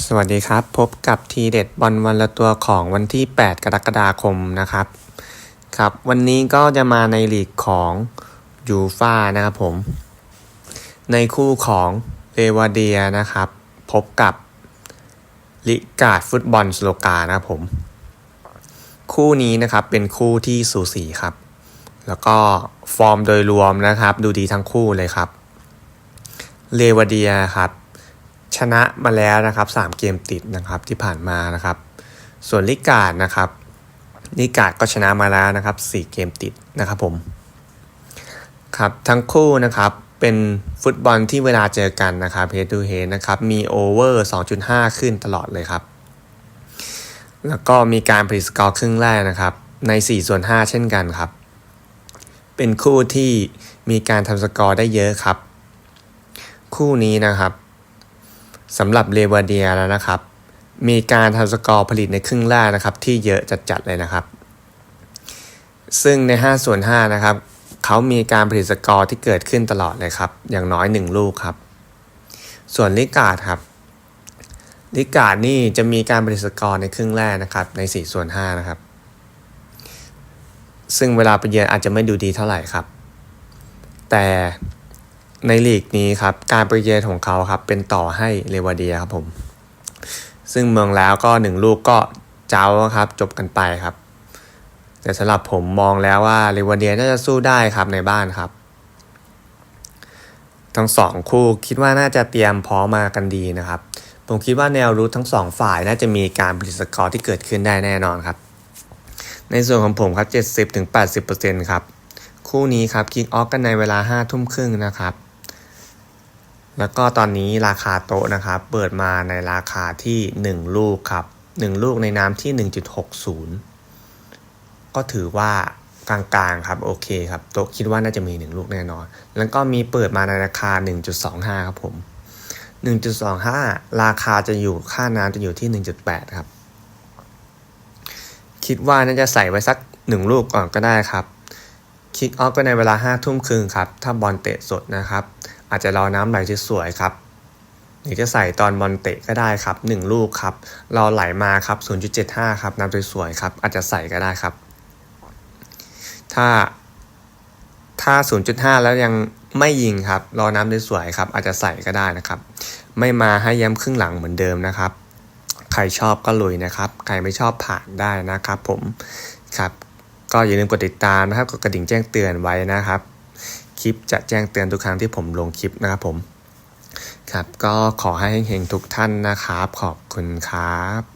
สวัสดีครับ พบกับทีเด็ดบอลวันละตัวของวันที่ 8 กรกฎาคมนะครับ ครับ วันนี้ก็จะมาในลีกของยูฟ่านะครับผม ในคู่ของเรวาเดียนะครับ พบกับลิกาดฟุตบอลสโลกานะครับผม คู่นี้นะครับเป็นคู่ที่สูสีครับ แล้วก็ฟอร์มโดยรวมนะครับ ดูดีทั้งคู่เลยครับเรวาเดียครับ ชนะมาแล้วนะครับ 3 เกมติดนะครับที่ผ่านมานะครับ ส่วนลิกาดนะครับลิกาดก็ชนะมาแล้วนะครับ 4 เกมติดนะครับผมครับทั้งคู่นะครับเป็นฟุตบอลที่เวลาเจอกันนะครับเฮดทูเฮดนะครับมีโอเวอร์ 2.5 ขึ้นตลอดเลยครับ แล้วก็มีการผลิตสกอร์ครึ่งแรกนะครับใน 4 ส่วน 5 เช่นกันครับ เป็นคู่ที่มีการทำสกอร์ได้เยอะครับ คู่นี้นะครับ สำหรับเลวาเดียแล้วนะครับ มีการทำสกอร์ผลิตในครึ่งแรกนะครับ ที่เยอะจัดๆเลยนะครับ ซึ่งใน 5 ส่วน 5 นะครับ เขามีการผลิตสกอร์ที่เกิดขึ้นตลอดเลยครับ อย่างน้อย 1 ลูกครับ ส่วนลิกาดครับลิกาดนี่จะมีการผลิตสกอร์ในครึ่งแรกนะครับ ใน 4 ส่วน 5 นะครับ ซึ่งเวลาไปเยือนอาจจะไม่ดูดีเท่าไหร่ครับ แต่ ในลีกนี้ครับการไปเยือนของเขาครับเป็นต่อให้เลวาเดียครับผม ซึ่งเมืองแล้วก็หนึ่งลูกก็เจ้าครับจบกันไปครับ แต่สำหรับผมมองแล้วว่าเลวาเดียน่าจะสู้ได้ครับในบ้านครับ ทั้งสองคู่คิดว่าน่าจะเตรียมพร้อมมากันดีนะครับ ผมคิดว่าแนวรุททั้งสองฝ่ายน่าจะมีการผลิตสกอร์ที่เกิดขึ้นได้แน่นอนครับ ในส่วนของผมครับ 70-80%ครับคู่นี้ครับคิกออฟกันในเวลา5ทุ่มครึ่งนะครับ แล้วก็ตอนนี้ราคาโต๊ะนะครับ เปิดมาในราคาที่ 1 ลูกครับ 1 ลูกในน้ำที่ 1.60 ก็ถือว่ากลางๆครับโอเคครับโต๊ะคิดว่าน่าจะมี 1 ลูกแน่นอน แล้วก็มีเปิดมาในราคา 1.25 ครับผม 1.25 ราคาจะอยู่ค่าน้ำจะอยู่ที่ 1.8 ครับ คิดว่าน่าจะใส่ไว้สัก 1 ลูกก่อนก็ได้ครับคิกออฟก็ในเวลา5ทุ่มครึ่งครับ ถ้าบอลเตะสดนะครับ อาจจะรอน้ำไหลสวยๆครับหรือจะใส่ตอนบอลเตะก็ได้ครับ 1 ลูกครับรอไหลมาครับ 0.75 ครับน้ำสวยๆครับอาจจะใส่ก็ได้ครับ ถ้าถ้า 0.5 แล้วยังไม่ยิงครับ รอน้ำสวยๆครับ อาจจะใส่ก็ได้นะครับ ไม่มาให้ย้ำครึ่งหลังเหมือนเดิมนะครับ ใครชอบก็ลุยนะครับ ใครไม่ชอบผ่านได้นะครับ ผมครับ ก็อย่าลืมกดติดตามนะครับกดกระดิ่งแจ้งเตือนไว้นะครับ คลิปจะแจ้งเตือนทุกครั้งที่ผมลงคลิปนะครับผม ครับก็ขอให้เฮงๆทุกท่านนะครับ ขอบคุณครับ